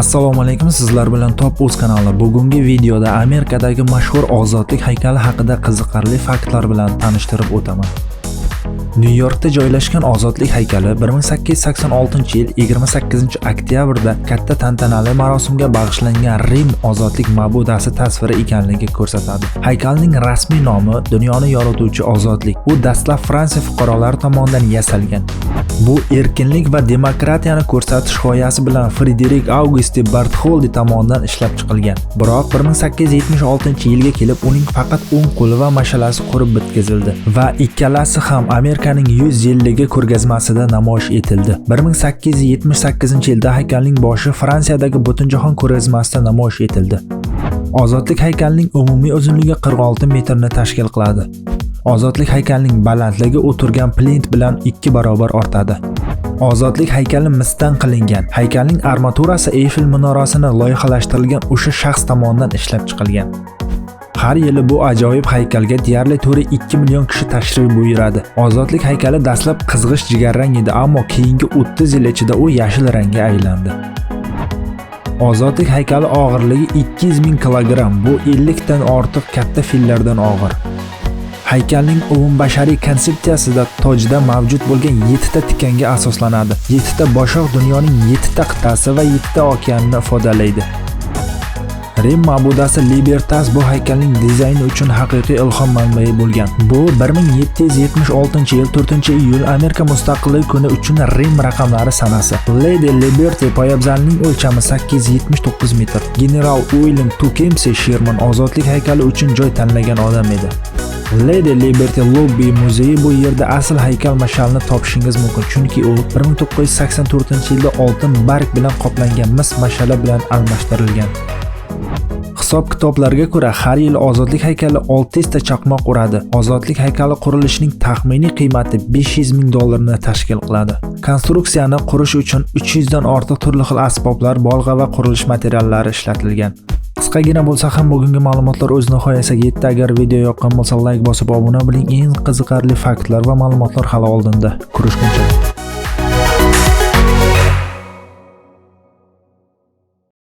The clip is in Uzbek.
Assalomu alaykum sizlar bilan Top Uz kanali. Bugungi videoda Amerikadagi mashhur ozodlik haykali haqida qiziqarli faktlar bilan tanishtirib o'taman. nyu yorkda joylashgan ozodlik haykali 1886-yil 28-oktyabrda katta tantanali marosimga bag'ishlangan Rim ozodlik ma'budasi tasviri ekanligi ko'rsatadi. Haykalning rasmiy nomi Dunyoni yorituvchi ozodlik. U dastlab Fransiya fuqarolari tomonidan yasalgan. Bu erkinlik va demokratiyani ko'rsatish g'oyasi bilan Frederik Auguste Bartholdi tomonidan ishlab chiqilgan. Biroq 1876-yilga kelib uning faqat o'ng qo'li va mashalasi qurib bitkazildi va ikkalasi ham Amerikaning 100 yilligi ko'rgazmasida namoyish etildi. 1878-yilda haykalning boshi Fransiyadagi Butunjahon ko'rgazmasida namoyish etildi. Ozodlik haykalining umumiy uzunligi 46 metrni tashkil qiladi. Ozodlik haykalining balandligi o'tirgan plint bilan 2 barobar ortadi. Ozodlik haykali misdan qilingan. Haykalning armaturasi Eyfel minorasini loyihalashtirilgan o'sha shaxs tomonidan ishlab chiqilgan. Har yili bu ajoyib haykalga deyarli to'ri 2 million kishi tashrif buyuradi. Ozodlik haykali dastlab qizg'ish jigarrang edi, ammo keyingi 30 yil ichida u yashil rangga aylandi. Ozodlik haykali og'irligi 200 ming kilogramm. Bu 50 dan ortiq katta fillardan og'ir. Haykalning umumbashariy konsepsiyasida tojda mavjud bo'lgan 7 ta tikanga asoslanadi. 7 ta boshoq dunyoning 7 ta qit'asi va 7 ta okeanini ifodalaydi. Rim ma'budasi Libertas bu haykalning dizayni uchun haqiqiy ilhom manbai bo'lgan. Bu 1776-yil 4-iyul Amerika mustaqilligi kuni uchun Rim raqamlari sanasi. Lady Liberty poyabzalining o'lchami 879 metr. General William Tecumseh Sherman ozodlik haykali uchun joy tanlagan odam edi. Lady Liberty Lobby muzeyi bu yerda asl haykal mashalni topishingiz mumkin, chunki u 1984-yilda oltin barg bilan qoplangan mis mashala bilan almashtirilgan. Hisob-kitoblarga ko'ra, har yili ozodlik haykali 600 ta chaqmoq uradi. Ozodlik haykali qurilishining taxminiy qiymati 500 ming dollarni tashkil qiladi. Konstruksiyani qurish uchun 300 dan ortiq turli xil asboblar, bolg'a va qurilish materiallari ishlatilgan. Qisqagina bo'lsa ham bugungi ma'lumotlar o'z nihoyasiga yetdi. Agar video yoqqan bo'lsa, layk bosib obuna bo'ling. Eng qiziqarli faktlar va ma'lumotlar hali oldinda. Ko'rishguncha